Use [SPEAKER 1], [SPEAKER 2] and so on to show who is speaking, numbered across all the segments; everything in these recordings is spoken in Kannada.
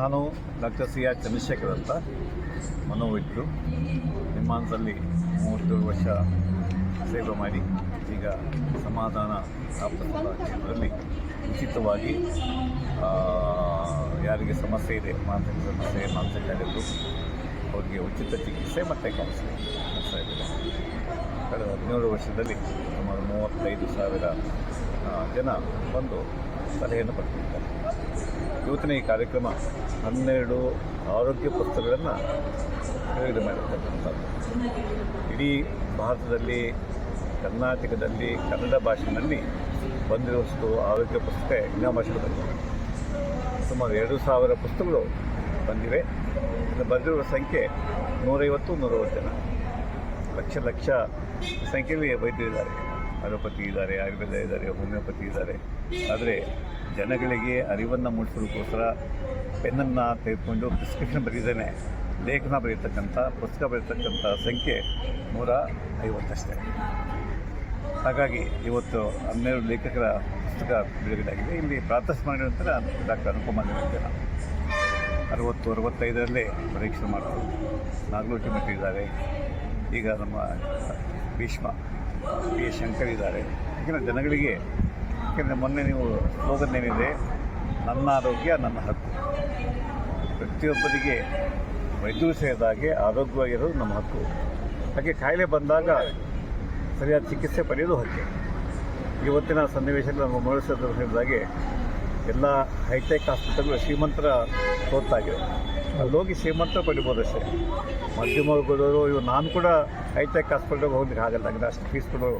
[SPEAKER 1] ನಾನು ಡಾಕ್ಟರ್ ಸಿ ಆರ್ ಚಂದ್ರಶೇಖರ್ ಅಂತ ಮನೋವೈದ್ಯರು ನಿಮ್ಮಾನ್ಸಲ್ಲಿ ಮೂವತ್ತೇಳು ವರ್ಷ ಸೇವೆ ಮಾಡಿ ಈಗ ಸಮಾಧಾನ ಕೇಂದ್ರದಲ್ಲಿ ಉಚಿತವಾಗಿ ಯಾರಿಗೆ ಸಮಸ್ಯೆ ಇದೆ, ಮಾನಸಿಕ ಸಮಸ್ಯೆ, ಮಾನಸಿಕ ಕಾಯಿಲೆಗಳು ಅವರಿಗೆ ಉಚಿತ ಚಿಕಿತ್ಸೆ ಮತ್ತು ಕೌನ್ಸಿಲಿಂಗ್ ಕಳೆದ ಹದಿನೇಳು ವರ್ಷದಲ್ಲಿ ಸುಮಾರು ಮೂವತ್ತೈದು ಸಾವಿರ ಜನ ಬಂದು ಸಲಹೆಯನ್ನು ಪಡೆದಿದ್ದಾರೆ. ಇವತ್ತಿನ ಈ ಕಾರ್ಯಕ್ರಮ ಹನ್ನೆರಡು ಆರೋಗ್ಯ ಪುಸ್ತಕಗಳನ್ನು ಖರೀದಿ ಮಾಡಿರ್ತಕ್ಕಂಥದ್ದು. ಇಡೀ ಭಾರತದಲ್ಲಿ, ಕರ್ನಾಟಕದಲ್ಲಿ, ಕನ್ನಡ ಭಾಷೆಯಲ್ಲಿ ಬಂದಿರುವಷ್ಟು ಆರೋಗ್ಯ ಪುಸ್ತಕ ಭಾಷೆಗಳು ಸುಮಾರು ಎರಡು ಸಾವಿರ ಪುಸ್ತಕಗಳು ಬಂದಿವೆ. ಬರೆದಿರುವ ಸಂಖ್ಯೆ ನೂರೈವತ್ತು ನೂರೈವತ್ತು ಜನ. ಲಕ್ಷ ಲಕ್ಷ ಸಂಖ್ಯೆಯಲ್ಲಿ ವೈದ್ಯರಿದ್ದಾರೆ. ಅಲೋಪತಿ ಇದ್ದಾರೆ, ಆಯುರ್ವೇದ ಇದ್ದಾರೆ, ಹೋಮಿಯೋಪತಿ ಇದ್ದಾರೆ. ಆದರೆ ಜನಗಳಿಗೆ ಅರಿವನ್ನು ಮೂಡಿಸೋದಕ್ಕೋಸ್ಕರ ಪೆನ್ನನ್ನು ತೆಗೆದುಕೊಂಡು ಪ್ರಿಸ್ಕ್ರಿಪ್ಷನ್ ಬರೀದೇನೆ ಲೇಖನ ಬರೀತಕ್ಕಂಥ ಪುಸ್ತಕ ಬರೀತಕ್ಕಂಥ ಸಂಖ್ಯೆ ನೂರ ಐವತ್ತಷ್ಟೇ. ಹಾಗಾಗಿ ಇವತ್ತು ಹನ್ನೆರಡು ಲೇಖಕರ ಪುಸ್ತಕ ಬಿಡುಗಡೆಯಾಗಿದೆ. ಇಲ್ಲಿ ಪ್ರಾತಸ್ಮರಣೆ ನಂತರ ಡಾಕ್ಟರ್ ಅನುಪಮ ನಿರಂಜನ ಅರವತ್ತು, ಅರವತ್ತೈದರಲ್ಲೇ ಪರೀಕ್ಷೆ ಮಾಡ್ತಾರೆ ನಾಗಲೋಟಿ ಮಟ್ಟಿದ್ದಾರೆ. ಈಗ ನಮ್ಮ ಭೀಷ್ಮ ಪಿ ಎಸ್ ಶಂಕರ್ ಇದ್ದಾರೆ. ಯಾಕೆಂದರೆ ಜನಗಳಿಗೆ, ಯಾಕೆಂದರೆ ಮೊನ್ನೆ ನೀವು ಸ್ಲೋಗನ್ ಏನಿದೆ, ನನ್ನ ಆರೋಗ್ಯ, ನನ್ನ ಹಕ್ಕು. ಪ್ರತಿಯೊಬ್ಬರಿಗೆ ವೈದ್ಯರು ಸೇರಿದಾಗೆ ಆರೋಗ್ಯವಾಗಿರೋದು ನಮ್ಮ ಹಕ್ಕು. ಹಾಗೆ ಕಾಯಿಲೆ ಬಂದಾಗ ಸರಿಯಾದ ಚಿಕಿತ್ಸೆ ಪಡೆಯೋದು ಹಕ್ಕು. ಇವತ್ತಿನ ಸನ್ನಿವೇಶದಲ್ಲಿ ನಮ್ಮ ಮೊಳಸಿದಾಗೆ ಎಲ್ಲ ಹೈಟೆಕ್ ಆಸ್ಪತ್ರೆಗಳು ಶ್ರೀಮಂತರ ಸೋತ್ತಾಗಿದೆ ಅಲ್ಲಿ ಹೋಗಿ ಶ್ರೀಮಂತ ಪಡಿಬೋದು ಅಷ್ಟೇ. ಮಧ್ಯಮ ವರ್ಗದವರು ಇವು ನಾನು ಕೂಡ ಹೈಟೆಕ್ ಹಾಸ್ಪಿಟಲ್ಗೆ ಹೋಗ್ಲಿಕ್ಕೆ ಆಗಲ್ಲ ಅಂದರೆ ಅಷ್ಟು ಫೀಸ್ ಕೊಡೋ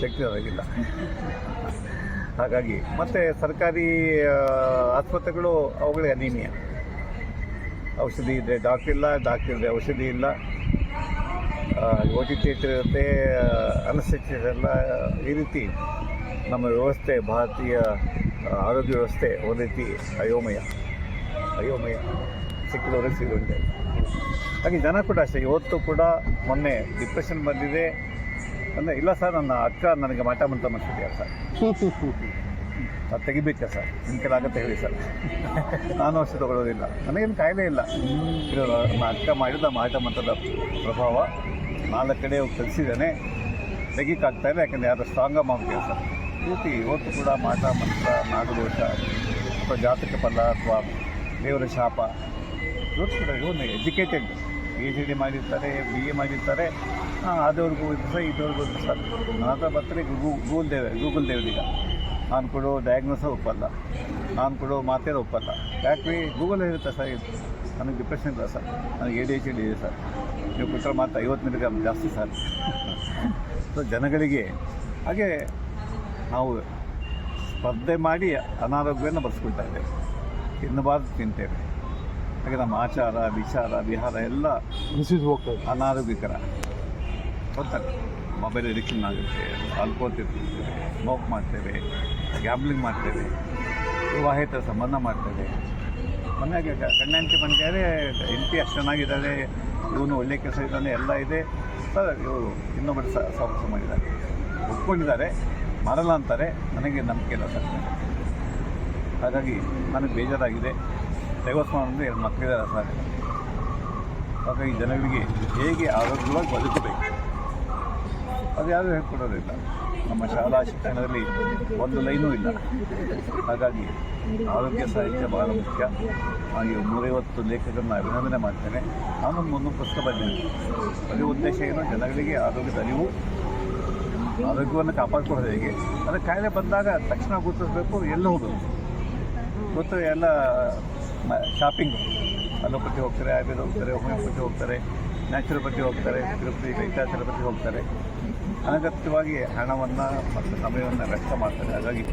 [SPEAKER 1] ಶಕ್ತಿ ನನಗಿಲ್ಲ ಹಾಗಾಗಿ, ಮತ್ತು ಸರ್ಕಾರಿ ಆಸ್ಪತ್ರೆಗಳು ಅವುಗಳೇ ಅನೀಮಿಯ. ಔಷಧಿ ಇದೆ ಡಾಕ್ಟ್ರ್ ಇಲ್ಲ ಡಾಕ್ಟ್ರ್ ಇದೆ ಔಷಧಿ ಇಲ್ಲ. ಓ ಟಿ ಥಿಯೇಟರ್ ಇರುತ್ತೆ ಅನಸ್ಥೆಟಿಕ್ ಎಲ್ಲ, ಈ ರೀತಿ ನಮ್ಮ ವ್ಯವಸ್ಥೆ, ಭಾರತೀಯ ಆರೋಗ್ಯ ವ್ಯವಸ್ಥೆ ಒಂದು ರೀತಿ ಅಯೋಮಯ. ಅಯೋಮಯ. ಸಿಕ್ಕಿದವ್ರಿಗೆ ಸಿಗುವಂತೆ. ಹಾಗೆ ಜನ ಕೂಡ ಅಷ್ಟೇ, ಇವತ್ತು ಕೂಡ ಮೊನ್ನೆ ಡಿಪ್ರೆಷನ್ ಬಂದಿದೆ. ಅಂದರೆ ಇಲ್ಲ ಸರ್, ನನ್ನ ಅಕ್ಕ ನನಗೆ ಮಾಟ ಮಂತ ಮಾಡಿಸಿದ್ಯಾ ಸರ್. ಅದು ತೆಗಿಬೇಕಾ ಸರ್. ನಿಮ್ಮ ಕೈಲಿ ಆಗತ್ತೆ ಹೇಳಿ ಸರ್. ನಾನು ಅಷ್ಟು ತಗೊಳ್ಳೋದಿಲ್ಲ. ನನಗೇನು ಕಾಯಿಲೆ ಇಲ್ಲ. ನನ್ನ ಅಕ್ಕ ಮಾಡಿದ ಮಾಟ ಮಂತ್ರದ ಪ್ರಭಾವ ನಾಲ್ಕು ಕಡೆ ಕಲಿಸಿದ್ದಾನೆ. ತೆಗಿಕಾಗ್ತಾ ಇಲ್ಲ, ಯಾಕಂದರೆ ಯಾರು ಸ್ಟ್ರಾಂಗ ಮಾಡ್ತೀವಿ ಸರ್. ಪೂರ್ತಿ ಇವತ್ತು ಕೂಡ ಮಾಟ ಮಂತ್ರ, ನಾಗದೋಷ, ಅಥವಾ ಜಾತಕ ಫಲ ಅಥವಾ ದೇವರ ಶಾಪ ಕೂಡ ಎಜುಕೇಟೆಡ್ ಪಿ ಎಚ್ ಡಿ ಮಾಡಿರ್ತಾರೆ ಬಿ ಎ ಮಾಡಿರ್ತಾರೆ. ಹಾಂ, ಆದವ್ರಿಗೂ ಸಹ ಇದವ್ರಿಗೂ ಸರ್. ನನ್ನ ಹತ್ರ ಬರ್ತಾರೆ ಗೂಗಲ್ ದೇವ, ಗೂಗಲ್ ದೇವರೀಗ ನಾನು ಕೊಡೋ ಡಯಾಗ್ನೋಸ ಒಪ್ಪಲ್ಲ. ನಾನು ಕೊಡೋ ಮಾತೇ ಒಪ್ಪಲ್ಲ. ಯಾಕೆ ಗೂಗಲ್ ಇರುತ್ತೆ ಸರ್ ನನಗೆ ಡಿಪ್ರೆಷನ್ ಇಲ್ಲ ಸರ್. ನನಗೆ ಎ ಡಿ ಎಚ್ ಡಿ ಇದೆ ಸರ್. ನೀವು ಕೊಟ್ಟರೆ ಮಾತ್ರ ಐವತ್ತು ಮಿಲಿಗ್ರಾಮ್ ಜಾಸ್ತಿ ಸರ್. ಸೊ ಜನಗಳಿಗೆ ಹಾಗೆ ನಾವು ಸ್ಪರ್ಧೆ ಮಾಡಿ ಅನಾರೋಗ್ಯವನ್ನು ಬರ್ಸ್ಕೊಳ್ತಾ ಇದ್ದೇವೆ. ತಿನ್ನಬಾರ್ದು ತಿಂತೇವೆ. ಹಾಗೆ ನಮ್ಮ ಆಚಾರ ವಿಚಾರ ವಿಹಾರ ಎಲ್ಲ
[SPEAKER 2] ಮಿಸ್ಯೂಸ್ ಹೋಗ್ತದೆ.
[SPEAKER 1] ಅನಾರೋಗ್ಯಕರ. ಗೊತ್ತಾಗ ಮೊಬೈಲ್ ಅಡಿಕ್ಷನ್ ಆಗುತ್ತೆ ಅಲ್ಕೋತಿರ್ತೀವಿ ಸ್ಮೋಕ್ ಮಾಡ್ತೇವೆ ಗ್ಯಾಬ್ಲಿಂಗ್ ಮಾಡ್ತೇವೆ ವಿವಾಹಿತ ಸಂಬಂಧ ಮಾಡ್ತೇವೆ. ಮನೆಯಾಗೆ ಗಂಡಂತಿ ಬಂದಿದ್ದಾರೆ ಹೆಂಡತಿ ಅಷ್ಟು ಚೆನ್ನಾಗಿದ್ದಾರೆ ಇವನು ಒಳ್ಳೆ ಕೆಲಸ ಇದ್ದಾನೆ ಎಲ್ಲ ಇದೆ. ಸರ್ ಇವರು ಇನ್ನೊಬ್ಬರು ಸಹ ಸಾಹಸ ಮಾಡಿದ್ದಾರೆ ಒಪ್ಕೊಂಡಿದ್ದಾರೆ ಮಾಡಲ್ಲ ಅಂತಾರೆ ನನಗೆ ನಂಬಿಕೆ ಇಲ್ಲ ಸರ್. ಹಾಗಾಗಿ ನನಗೆ ಬೇಜಾರಾಗಿದೆ. ದೇವಸ್ಥಾನ ಅಂದರೆ ಎರಡು ಮಕ್ಕಳಿದ್ದಾರೆ ಸರ್. ಹಾಗಾಗಿ ಜನಗಳಿಗೆ ಹೇಗೆ ಆರೋಗ್ಯವಾಗಿ ಬದುಕಬೇಕು? ಅದು ಯಾರೂ ಹೇಳ್ಕೊಡೋದಿಲ್ಲ. ನಮ್ಮ ಶಾಲಾ ಶಿಕ್ಷಣದಲ್ಲಿ ಒಂದು ಲೈನೂ ಇಲ್ಲ. ಹಾಗಾಗಿ ಆರೋಗ್ಯ ಸಾಹಿತ್ಯ ಬಹಳ ಮುಖ್ಯ. ಹಾಗೆ ನೂರೈವತ್ತು ಲೇಖಕರನ್ನ ಅಭಿನಂದನೆ ಮಾಡ್ತೇನೆ. ನಾನು ಒಂದು ಪುಸ್ತಕ ಬಂದಿದ್ದೀನಿ ಅದೇ ಉದ್ದೇಶ ಏನು? ಜನಗಳಿಗೆ ಆರೋಗ್ಯದ ಅರಿವು, ಆರೋಗ್ಯವನ್ನು ಕಾಪಾಡ್ಕೊಳ್ಳೋದು ಹೇಗೆ? ಅದಕ್ಕೆ ಕಾಯಿಲೆ ಬಂದಾಗ ತಕ್ಷಣ ಗುರುತಿಸಬೇಕು, ಎಲ್ಲ ಹೋಗೋದು ಗೊತ್ತು, ಎಲ್ಲ ಶಾಪಿಂಗ್ ಅಲೋಪತಿ ಹೋಗ್ತಾರೆ ಆಯುರ್ವೇದ ಹೋಗ್ತಾರೆ ಹೋಮಿಯೋಪತಿ ಹೋಗ್ತಾರೆ ನ್ಯಾಚುರೋಪತಿ ಹೋಗ್ತಾರೆ ತಿರುಪತಿ ವೈದ್ಯಾಚರೋಪತಿ ಹೋಗ್ತಾರೆ. ಅನಗತ್ಯವಾಗಿ ಹಣವನ್ನು ಮತ್ತು ಸಮಯವನ್ನು ವ್ಯರ್ಥ ಮಾಡ್ತಾರೆ. ಹಾಗಾಗಿ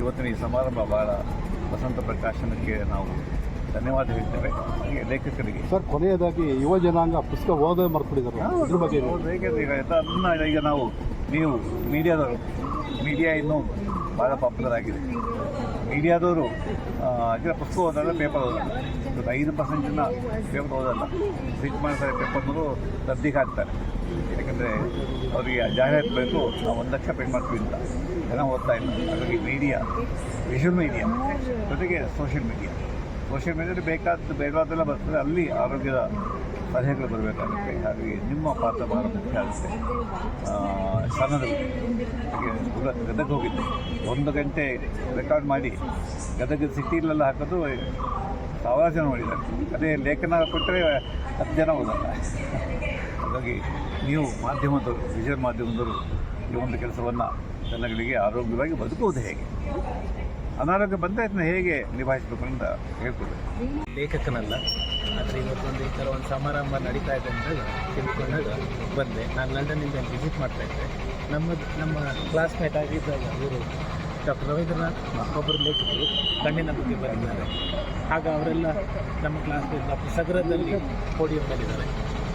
[SPEAKER 1] ಇವತ್ತಿನ ಈ ಸಮಾರಂಭ ಭಾಳ ವಸಂತ ಪ್ರಕಾಶನಕ್ಕೆ ನಾವು ಧನ್ಯವಾದ ಹೇಳ್ತೇವೆ. ಹಾಗೆ ಲೇಖಕರಿಗೆ.
[SPEAKER 2] ಸರ್ ಕೊನೆಯದಾಗಿ ಯುವ ಜನಾಂಗ ಪುಸ್ತಕ ಓದೋ ಮರ್ಕೊಂಡಿದ್ದಾರೆ ಅದ್ರ ಬಗ್ಗೆ ಏನು?
[SPEAKER 1] ಹೇಗೆ ಈಗ ಅದನ್ನ ಈಗ ನಾವು ನೀವು ಮೀಡಿಯಾದವರು ಮೀಡಿಯಾ ಇನ್ನೂ ಭಾಳ ಪಾಪ್ಯುಲರ್ ಆಗಿದೆ. ಮೀಡಿಯಾದವರು ಅದರ ಪುಸ್ತಕ ಓದಲ್ಲ ಪೇಪರ್ ಓದಲ್ಲ ಒಂದು ಐದು ಪರ್ಸೆಂಟ್ ಜನ ಪೇಪರ್ ಓದಲ್ಲ ಸ್ವಿಚ್ ಮಾಡ್ತಾರೆ ಪೇಪರ್ನವರು ರದ್ದಿಗೆ ಹಾಕ್ತಾರೆ. ಯಾಕಂದರೆ ಅವರಿಗೆ ಜಾಹೀರಾತು ಬೇಕು ನಾವು ಒಂದು ಲಕ್ಷ ಪೇ ಮಾಡ್ತೀವಿ ಅಂತ. ಜನ ಓದ್ತಾ ಇಲ್ಲ. ಹಾಗಾಗಿ ಮೀಡಿಯಾ ವಿಷುವಲ್ ಮೀಡಿಯಾ ಜೊತೆಗೆ ಸೋಷಿಯಲ್ ಮೀಡಿಯಾ ಸೋಷಿಯಲ್ ಮೀಡಿಯಾದಲ್ಲಿ ಬೇಕಾದ ಬೇಡವಾದೆಲ್ಲ ಬರ್ತದೆ. ಅಲ್ಲಿ ಆರೋಗ್ಯದ ಸಲಹೆಗಳು ಬರಬೇಕಾಗುತ್ತೆ. ಹಾಗಾಗಿ ನಿಮ್ಮ ಪಾತ್ರ ಬಹಳ ಮುಖ್ಯ ಆಗುತ್ತೆ. ಸಣ್ಣದಲ್ಲಿ ಗದಗ ಹೋಗಿದ್ದೆ. ಒಂದು ಗಂಟೆ ರೆಕಾರ್ಡ್ ಮಾಡಿ ಗದಗ ಸಿಟಿಲೆಲ್ಲ ಹಾಕೋದು ಸಾವಿರಾರು ಜನ ಮಾಡಿದ್ದಾರೆ ಅದೇ ಲೇಖನ ಕೊಟ್ಟರೆ ಹತ್ತು ಜನ ಓದಲ್ಲ ಹಾಗಾಗಿ ನೀವು ಮಾಧ್ಯಮದವರು ವಿಜಯ ಮಾಧ್ಯಮದವರು ಈ ಒಂದು ಕೆಲಸವನ್ನು ಜನಗಳಿಗೆ ಆರೋಗ್ಯವಾಗಿ ಬದುಕುವುದು ಹೇಗೆ? ಅನಾರೋಗ್ಯ ಬಂದರೆ ಅದನ್ನ ಹೇಗೆ ನಿಭಾಯಿಸಬೇಕು ಅಂತ ಹೇಳ್ಕೊಡ್ಬೇಕು
[SPEAKER 3] ಲೇಖಕನಲ್ಲ ಆದರೆ ಇವತ್ತೊಂದು ಈ ಥರ ಒಂದು ಸಮಾರಂಭ ನಡೀತಾ ಇದೆ ಅಂದಾಗ ತಿಳ್ಕೊಂಡಾಗ ಬಂದೆ. ನಾನು ಲಂಡನ್ನಿಂದ ವಿಸಿಟ್ ಮಾಡ್ತಾ ಇದ್ದೆ. ನಮ್ಮ ನಮ್ಮ ಕ್ಲಾಸ್ಮೇಟ್ ಆಗಿದ್ದಾಗ ಅವರು ಡಾಕ್ಟರ್ ರವೀಂದ್ರನಾಥ್ ಒಬ್ಬರು ಲೇಖಕರು ಕಣ್ಣಿನ ಬಗ್ಗೆ ಬರೆದಿದ್ದಾರೆ ಆಗ ಅವರೆಲ್ಲ ನಮ್ಮ ಕ್ಲಾಸ್ಮೇಟ್ ಡಾಕ್ಟರ್ ಸಗರದಲ್ಲಿ ಪೋಡಿಯಂ ಮೇಲಿದ್ದಾರೆ.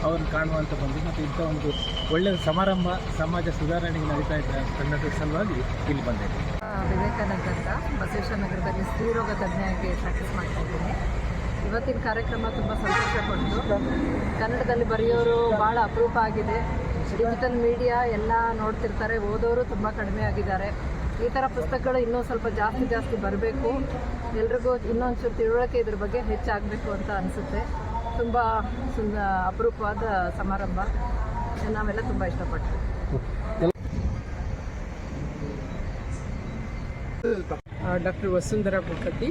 [SPEAKER 3] ಅವ್ರನ್ನ ಕಾಣುವಂತ ಬಂದು ಮತ್ತು ಇಂಥ ಒಂದು ಒಳ್ಳೆಯ ಸಮಾರಂಭ, ಸಮಾಜ ಸುಧಾರಣೆಗೆ ನಡೀತಾ ಇದ್ದ ಕನ್ನಡ ಸಲುವಾಗಿ ಇಲ್ಲಿ ಬಂದೆ.
[SPEAKER 4] ವಿವೇಕಾನಂದ ಅಂತ. ಬಸವೇಶ್ವರ ನಗರದಲ್ಲಿ ಸ್ತ್ರೀರೋಗ ತಜ್ಞೆಯಾಗಿ ಪ್ರಾಕ್ಟೀಸ್ ಮಾಡ್ತಾ ಇದ್ದೀನಿ. ಇವತ್ತಿನ ಕಾರ್ಯಕ್ರಮ ತುಂಬ ಸಂತೋಷ ಪಟ್ಟು ಕನ್ನಡದಲ್ಲಿ ಬರೆಯೋರು ಭಾಳ ಅಪರೂಪ ಆಗಿದೆ. ಡಿಜಿಟಲ್ ಮೀಡಿಯಾ ಎಲ್ಲ ನೋಡ್ತಿರ್ತಾರೆ, ಓದೋರು ತುಂಬ ಕಡಿಮೆ ಆಗಿದ್ದಾರೆ. ಈ ಥರ ಪುಸ್ತಕಗಳು ಇನ್ನೂ ಸ್ವಲ್ಪ ಜಾಸ್ತಿ ಜಾಸ್ತಿ ಬರಬೇಕು. ಎಲ್ರಿಗೂ ಇನ್ನೊಂಚೂರು ತಿಳುವಳಿಕೆ ಇದ್ರ ಬಗ್ಗೆ ಹೆಚ್ಚಾಗಬೇಕು ಅಂತ ಅನಿಸುತ್ತೆ. ತುಂಬ ಸುಂದ, ಅಪರೂಪವಾದ ಸಮಾರಂಭ. ನಾವೆಲ್ಲ ತುಂಬ ಇಷ್ಟಪಡ್ತೀವಿ.
[SPEAKER 5] ಡಾಕ್ಟರ್ ವಸುಂಧರಾ ಭೂಪತಿ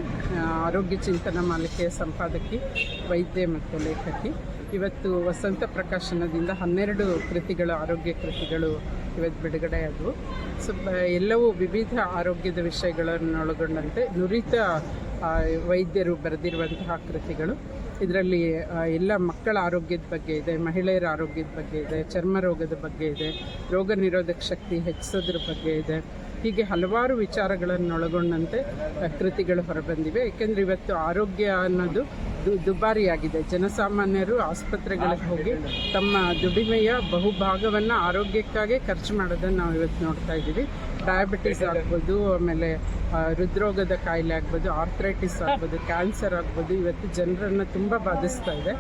[SPEAKER 5] ಆರೋಗ್ಯ ಚಿಂತನ ಮಾಲಿಕೆಯ ಸಂಪಾದಕಿ, ವೈದ್ಯೆ ಮತ್ತು ಲೇಖಕಿ. ಇವತ್ತು ವಸಂತ ಪ್ರಕಾಶನದಿಂದ ಹನ್ನೆರಡು ಕೃತಿಗಳು, ಆರೋಗ್ಯ ಕೃತಿಗಳು ಇವತ್ತು ಬಿಡುಗಡೆ ಆದವು ಸೊ ಎಲ್ಲವೂ ವಿವಿಧ ಆರೋಗ್ಯದ ವಿಷಯಗಳನ್ನು ಒಳಗೊಂಡಂತೆ ನುರಿತ ವೈದ್ಯರು ಬರೆದಿರುವಂತಹ ಕೃತಿಗಳು. ಇದರಲ್ಲಿ ಎಲ್ಲ ಮಕ್ಕಳ ಆರೋಗ್ಯದ ಬಗ್ಗೆ ಇದೆ, ಮಹಿಳೆಯರ ಆರೋಗ್ಯದ ಬಗ್ಗೆ ಇದೆ, ಚರ್ಮ ರೋಗದ ಬಗ್ಗೆ ಇದೆ, ರೋಗ ನಿರೋಧಕ ಶಕ್ತಿ ಹೆಚ್ಚಿಸೋದ್ರ ಬಗ್ಗೆ ಇದೆ. ಹೀಗೆ ಹಲವಾರು ವಿಚಾರಗಳನ್ನು ಒಳಗೊಂಡಂತೆ ಆ, ಕೃತಿಗಳು ಹೊರಬಂದಿವೆ. ಏಕೆಂದರೆ ಇವತ್ತು ಆರೋಗ್ಯ ಅನ್ನೋದು ದುಬಾರಿಯಾಗಿದೆ. ಜನಸಾಮಾನ್ಯರು ಆಸ್ಪತ್ರೆಗಳಿಗೆ ಹೋಗಿ ತಮ್ಮ ದುಡಿಮೆಯ ಬಹುಭಾಗವನ್ನು ಆರೋಗ್ಯಕ್ಕಾಗಿ ಖರ್ಚು ಮಾಡೋದನ್ನು ನಾವು ಇವತ್ತು ನೋಡ್ತಾ ಇದ್ದೀವಿ. ಡಯಾಬಿಟಿಸ್ ಆಗ್ಬೋದು ಆಮೇಲೆ ಹೃದ್ರೋಗದ ಕಾಯಿಲೆ ಆಗ್ಬೋದು ಆರ್ಥ್ರೈಟಿಸ್ ಆಗ್ಬೋದು ಕ್ಯಾನ್ಸರ್ ಆಗ್ಬೋದು, ಇವತ್ತು ಜನರನ್ನು ತುಂಬ ಬಾಧಿಸ್ತಾ ಇದೆ.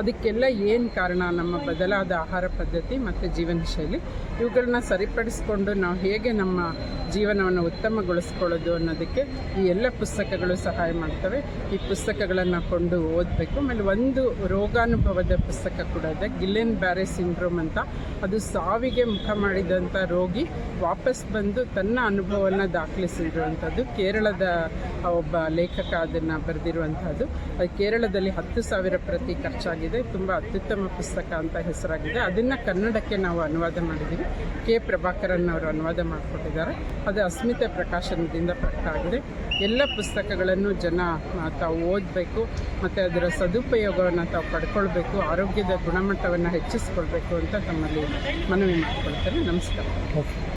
[SPEAKER 5] ಅದಕ್ಕೆಲ್ಲ ಏನು ಕಾರಣ? ನಮ್ಮ ಬದಲಾದ ಆಹಾರ ಪದ್ಧತಿ ಮತ್ತು ಜೀವನ ಶೈಲಿ. ಇವುಗಳನ್ನ ಸರಿಪಡಿಸ್ಕೊಂಡು ನಾವು ಹೇಗೆ ನಮ್ಮ ಜೀವನವನ್ನು ಉತ್ತಮಗೊಳಿಸ್ಕೊಳ್ಳೋದು ಅನ್ನೋದಕ್ಕೆ ಈ ಎಲ್ಲ ಪುಸ್ತಕಗಳು ಸಹಾಯ ಮಾಡ್ತವೆ. ಈ ಪುಸ್ತಕಗಳನ್ನು ಕೊಂಡು ಓದಬೇಕು. ಆಮೇಲೆ ಒಂದು ರೋಗಾನುಭವದ ಪುಸ್ತಕ ಕೂಡ ಇದೆ ಗಿಲೆನ್ ಬ್ಯಾರೆ ಸಿಂಡ್ರೋಮ್ ಅಂತ. ಅದು ಸಾವಿಗೆ ಮುಖ ಮಾಡಿದಂಥ ರೋಗಿ ವಾಪಸ್ ಬಂದು ತನ್ನ ಅನುಭವವನ್ನು ದಾಖಲಿಸಿರುವಂಥದ್ದು ಕೇರಳದ ಒಬ್ಬ ಲೇಖಕ ಅದನ್ನು ಬರೆದಿರುವಂಥದ್ದು. ಅದು ಕೇರಳದಲ್ಲಿ ಹತ್ತು ಸಾವಿರ ಪ್ರತಿ ಖರ್ಚಾಗಿದೆ. ತುಂಬ ಅತ್ಯುತ್ತಮ ಪುಸ್ತಕ ಅಂತ ಹೆಸರಾಗಿದೆ. ಅದನ್ನು ಕನ್ನಡಕ್ಕೆ ನಾವು ಅನುವಾದ ಮಾಡಿದ್ದೀವಿ ಕೆ. ಪ್ರಭಾಕರನ್ ಅವರು ಅನುವಾದ ಮಾಡಿಕೊಟ್ಟಿದ್ದಾರೆ. ಅದು ಅಸ್ಮಿತೆ ಪ್ರಕಾಶನದಿಂದ ಪ್ರಕಟ ಆಗಿದೆ. ಎಲ್ಲ ಪುಸ್ತಕಗಳನ್ನು ಜನ ತಾವು ಓದಬೇಕು, ಮತ್ತು ಅದರ ಸದುಪಯೋಗವನ್ನು ತಾವು ಪಡ್ಕೊಳ್ಬೇಕು, ಆರೋಗ್ಯದ ಗುಣಮಟ್ಟವನ್ನು ಹೆಚ್ಚಿಸ್ಕೊಳ್ಬೇಕು ಅಂತ ತಮ್ಮಲ್ಲಿ ಮನವಿ ಮಾಡಿಕೊಳ್ತೇನೆ. ನಮಸ್ಕಾರ.